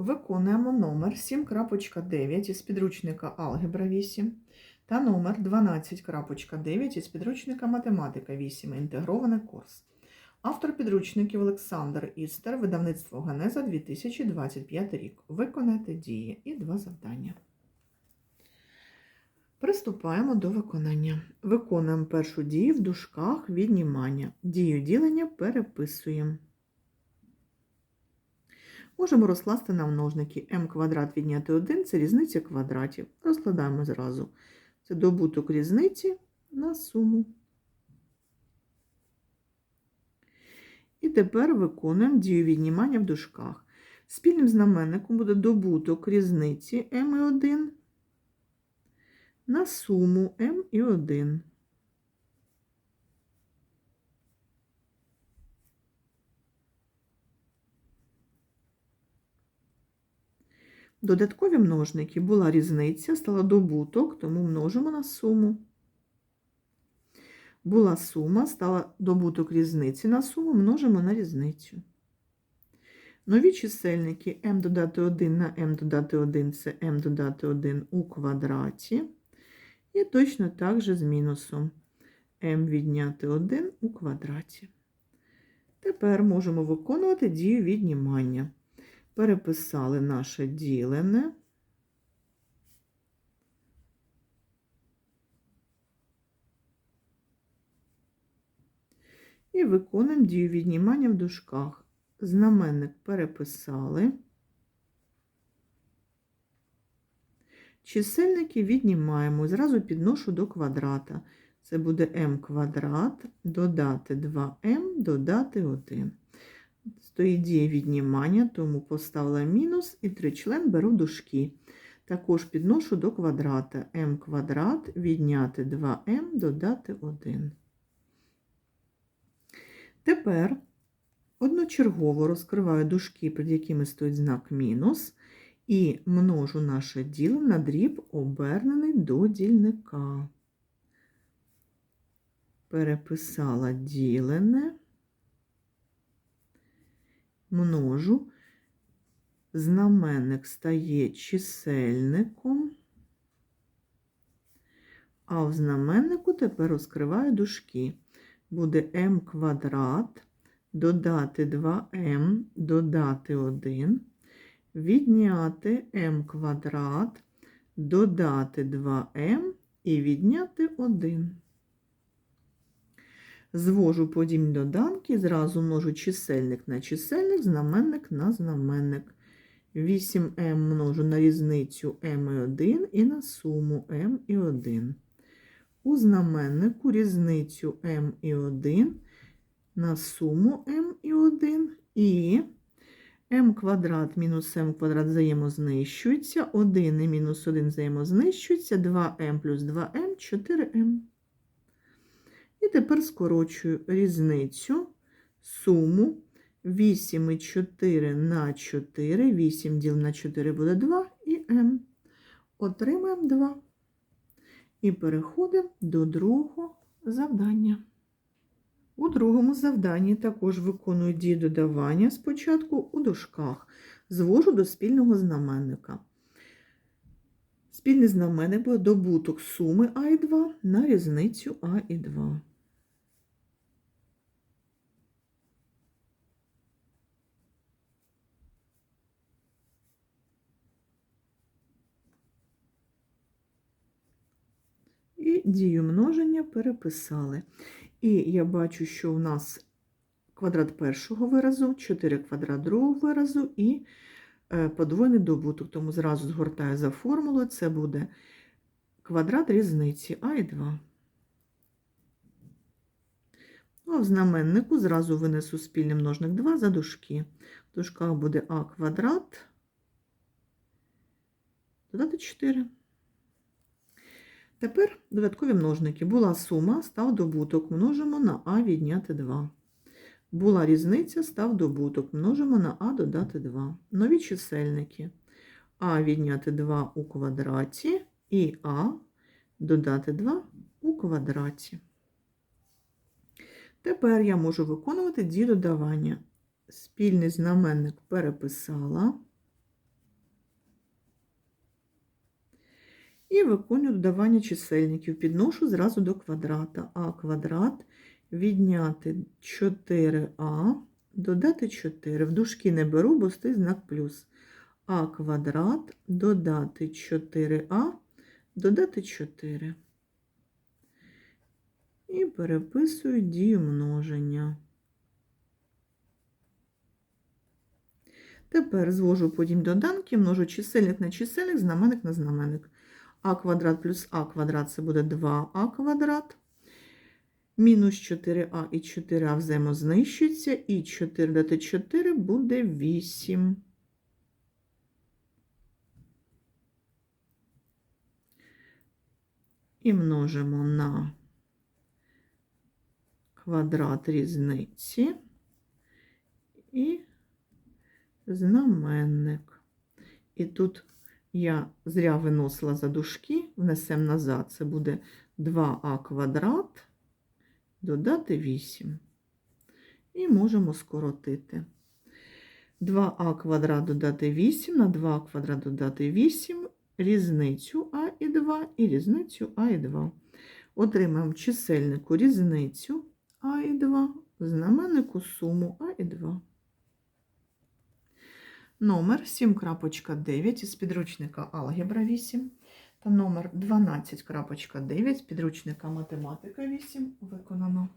Виконуємо номер 7.9 із підручника Алгебра 8 та номер 12.9 із підручника Математика 8. Інтегрований курс. Автор підручників Олександр Істер, видавництво Генеза 2025 рік. Виконайте дії і два завдання. Приступаємо до виконання. Виконуємо першу дію в дужках віднімання. Дію ділення переписуємо. Можемо розкласти на множники m квадрат відняти 1 це різниця квадратів. Розкладаємо зразу. Це добуток різниці на суму. І тепер виконуємо дію віднімання в дужках. Спільним знаменником буде добуток різниці m і 1 на суму m і 1. Додаткові множники була різниця, стала добуток, тому множимо на суму. Була сума, стала добуток різниці на суму, множимо на різницю. Нові чисельники m додати 1 на m додати 1 це m додати 1 у квадраті. І точно так же з мінусом m відняти 1 у квадраті. Тепер можемо виконувати дію віднімання переписали наше ділене. І виконуємо дію віднімання в дужках. Знаменник переписали. Чисельники віднімаємо, зразу підношу до квадрата. Це буде m квадрат, додати 2m, додати 1. Стоїть дія віднімання, тому поставила мінус і тричлен беру дужки. Також підношу до квадрата m квадрат, відняти 2m, додати 1. Тепер одночергово розкриваю дужки, під якими стоїть знак мінус, і множу наше діло на дріб, обернений до дільника. Переписала ділене множу, знаменник стає чисельником, а в знаменнику тепер розкриваю дужки. Буде m квадрат, додати 2m, додати 1, відняти m квадрат, додати 2m і відняти 1. Звожу подібні доданки, зразу множу чисельник на чисельник, знаменник на знаменник. 8m множу на різницю m і 1 і на суму m і 1. У знаменнику різницю m і 1 на суму m і 1 і m квадрат мінус m квадрат взаємознищується, 1 і мінус 1 взаємознищується, 2m плюс 2m 4m. І тепер скорочую різницю, суму 8 і 4 на 4, 8 діл на 4 буде 2 і m. Отримаємо 2. І переходимо до другого завдання. У другому завданні також виконую дію додавання спочатку у дужках, звожу до спільного знаменника. Спільний знаменник буде добуток суми А і 2 на різницю А і 2. І дію множення переписали. І я бачу, що у нас квадрат першого виразу, 4 квадрат другого виразу і е, подвойний добуток. Тому зразу згортаю за формулою, це буде квадрат різниці А і 2. Ну, а в знаменнику зразу винесу спільний множник 2 за дужки. В дужках буде А квадрат, додати 4. Тепер додаткові множники. Була сума, став добуток, множимо на А відняти 2. Була різниця, став добуток, множимо на А додати 2. Нові чисельники. А відняти 2 у квадраті і А додати 2 у квадраті. Тепер я можу виконувати дію додавання. Спільний знаменник переписала. І виконую додавання чисельників. Підношу зразу до квадрата. А квадрат відняти 4а, додати 4. В дужки не беру, бо стоїть знак плюс. А квадрат додати 4а, додати 4. І переписую дію множення. Тепер звожу подім доданки, множу чисельник на чисельник, знаменник на знаменник. А квадрат плюс А квадрат це буде 2а квадрат. Мінус 4а і 4а взаємознищуються, і 4 додати 4 буде 8. І множимо на квадрат різниці і знаменник. І тут я зря виносила за дужки, внесемо назад, це буде 2а квадрат додати 8. І можемо скоротити. 2а квадрат додати 8, на 2 квадрат додати 8, різницю а і 2 і різницю а і 2. Отримаємо чисельнику різницю а і 2, знаменнику суму а і 2. Номер 7.9 із підручника Алгебра 8 та номер 12.9 з підручника Математика 8 виконано.